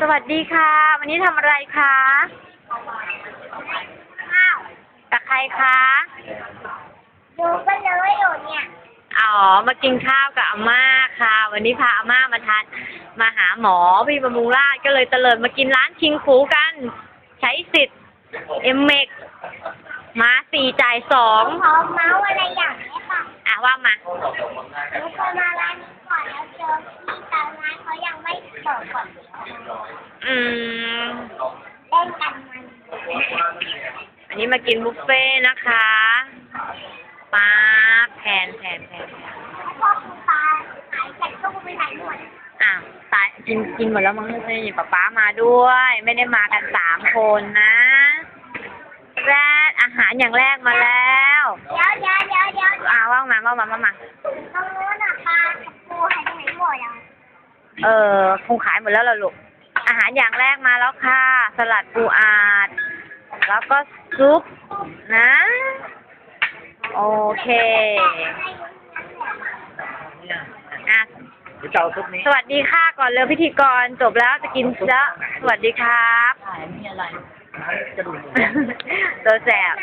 สวัสดีค่ะ วันนี้ทำอะไรคะข้าวกับใครคะดูก็เลยอยู่เนี่ยอ๋อมากินข้าวกับอาม่าค่ะ วันนี้พาอาม่ามาทานมาหาหมอพี่บำรุงราชก็เลยเตลิดมากินร้านชิงฟูกัน ใช้สิทธิ์เอ็มเมกมาสี่จ่ายสองขอเมาส์อะไรอย่างนี้ป่ะอะว่ามาหนูเคยมาร้านนี้ก่อนแล้วเจอพี่ อืม อันนี้มากินบุฟเฟ่นะคะป๊าแผ่นแผ่นแผ่นหายจากตู้ไปไหนหมดอะตายกินกินหมดแล้วมั้งนี่ป๊าป๊ามาด้วย ไม่ได้มากันสามคนนะแรกอาหารอย่างแรกมาแล้วเดี๋ยวเดี๋ยวเดี๋ยวเดี๋ยวอ่าว่างมาว่างมาว่างมากับปูหายไปไหนหมดอะ เออคงขายหมดแล้วล่ะลูก อาหารอย่างแรกมาแล้วค่ะ สลัดปูอาด แล้วก็ซุปนะ โอเคอะเจ้าซุปนี้สวัสดีค่ะก่อนเร็วพิธีกรจบแล้วจะกินแล้วสวัสดีครับ ขายมีอะไร กระดูกหมู ตัวแสบ